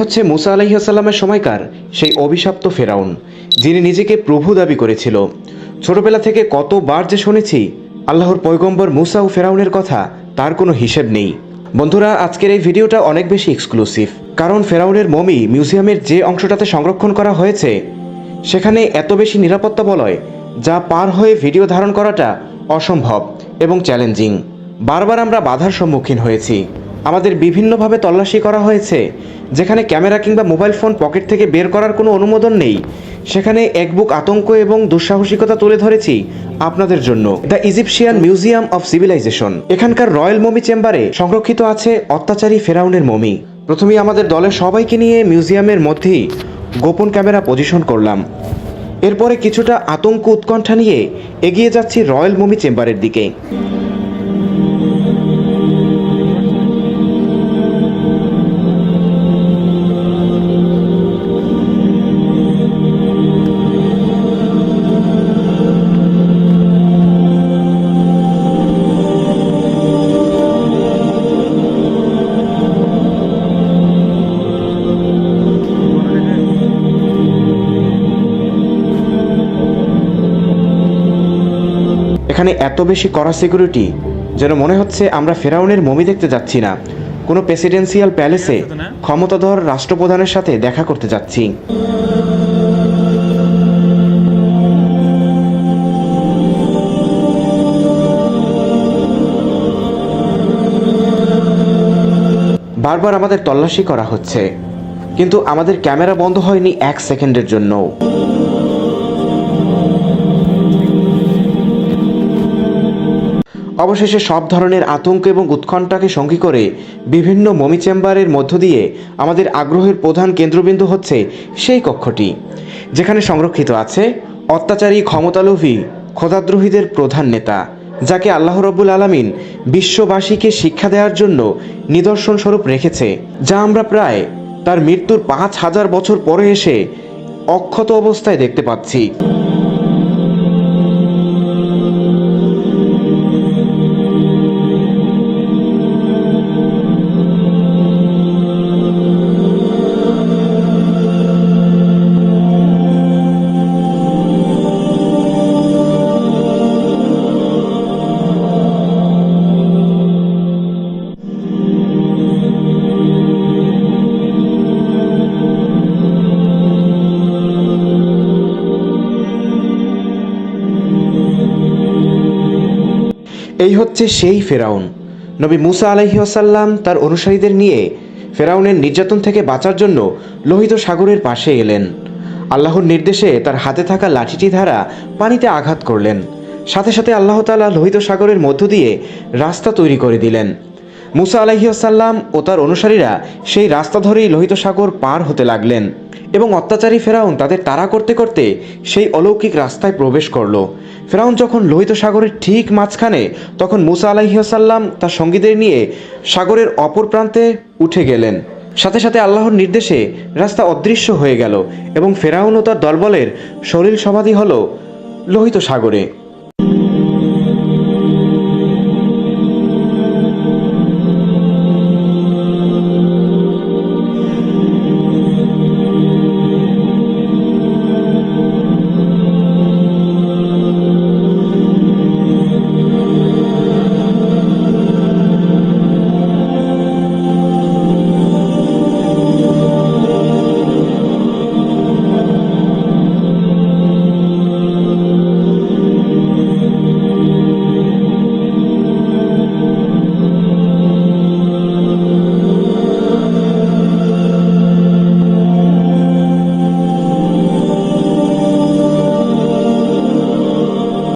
হচ্ছে মুসা আলাইসাল্লামের সময়কার সেই অভিশপ্ত ফেরাউন, যিনি নিজেকে প্রভু দাবি করেছিল। ছোটবেলা থেকে কতবার যে শুনেছি, আল্লাহর পয়গম্বর মুসা ও ফেরাউনের কথা, তার কোনো হিসেব নেই। বন্ধুরা, আজকের এই ভিডিওটা অনেক বেশি এক্সক্লুসিভ কারণ ফেরাউনের মমি মিউজিয়ামের যে অংশটাতে সংরক্ষণ করা হয়েছে, সেখানে এত বেশি নিরাপত্তা বলয়, যা পার হয়ে ভিডিও ধারণ করাটা অসম্ভব এবং চ্যালেঞ্জিং বারবার আমরা বাধার সম্মুখীন হয়েছি। আমাদের বিভিন্নভাবে তল্লাশি করা হয়েছে, যেখানে ক্যামেরা কিংবা মোবাইল ফোন পকেট থেকে বের করার কোনো অনুমোদন নেই। সেখানে এক বুক আতঙ্ক এবং দুঃসাহসিকতা তুলে ধরেছি আপনাদের জন্য। The Egyptian museum of civilisation. এখানকার রয়্যাল মমি চেম্বারে সংরক্ষিত আছে অত্যাচারী ফেরাউনের মমি। প্রথমেই আমাদের দলের সবাইকে নিয়ে মিউজিয়ামের মধ্যেই গোপন ক্যামেরা পজিশন করলাম। এরপরে কিছুটা আতঙ্ক উৎকণ্ঠা নিয়ে এগিয়ে যাচ্ছি রয়্যাল মমি চেম্বারের দিকে। এখানে এত বেশি কড়া সিকিউরিটি যেন মনে হচ্ছে আমরা ফেরাউনের মমি দেখতে যাচ্ছি না। কোনো প্রেসিডেন্সিয়াল প্যালেসে ক্ষমতাধর রাষ্ট্রপ্রধানের সাথে দেখা করতে যাচ্ছি। বারবার আমাদের তল্লাশি করা হচ্ছে। কিন্তু আমাদের ক্যামেরা বন্ধ হয়নি এক সেকেন্ডের জন্যও। অবশেষে সব ধরনের আতঙ্ক এবং উৎকণ্ঠাকে সঙ্গী করে বিভিন্ন মমি চেম্বারের মধ্য দিয়ে আমাদের আগ্রহের প্রধান কেন্দ্রবিন্দু হচ্ছে সেই কক্ষটি, যেখানে সংরক্ষিত আছে অত্যাচারী ক্ষমতালোভী খোদাদ্রোহীদের প্রধান নেতা, যাকে আল্লাহ রব্বুল আলামিন বিশ্ববাসীকে শিক্ষা দেওয়ার জন্য নিদর্শন স্বরূপ রেখেছে, যা আমরা প্রায় তার মৃত্যুর পাঁচ হাজার বছর পরে এসে অক্ষত অবস্থায় দেখতে পাচ্ছি। এই হচ্ছে সেই ফেরাউন। নবী মুসা আলাইসাল্লাম তার অনুসারীদের নিয়ে ফেরাউনের নির্যাতন থেকে বাঁচার জন্য লোহিত সাগরের পাশে এলেন। আল্লাহর নির্দেশে তার হাতে থাকা লাঠিটি ধারা পানিতে আঘাত করলেন। সাথে সাথে আল্লাহ তালা লোহিত সাগরের মধ্য দিয়ে রাস্তা তৈরি করে দিলেন। মুসা আলাইসাল্লাম ও তার অনুসারীরা সেই রাস্তা ধরেই লোহিত সাগর পার হতে লাগলেন এবং অত্যাচারী ফেরাউন তাদের তাড়া করতে করতে সেই অলৌকিক রাস্তায় প্রবেশ করল। ফেরাউন যখন লোহিত সাগরের ঠিক মাঝখানে, তখন মুসা আলাইসাল্লাম তার সঙ্গীদের নিয়ে সাগরের অপর প্রান্তে উঠে গেলেন। সাথে সাথে আল্লাহর নির্দেশে রাস্তা অদৃশ্য হয়ে গেল এবং ফেরাউন ও তার দলবলের শরীর সমাধি হল লোহিত সাগরে।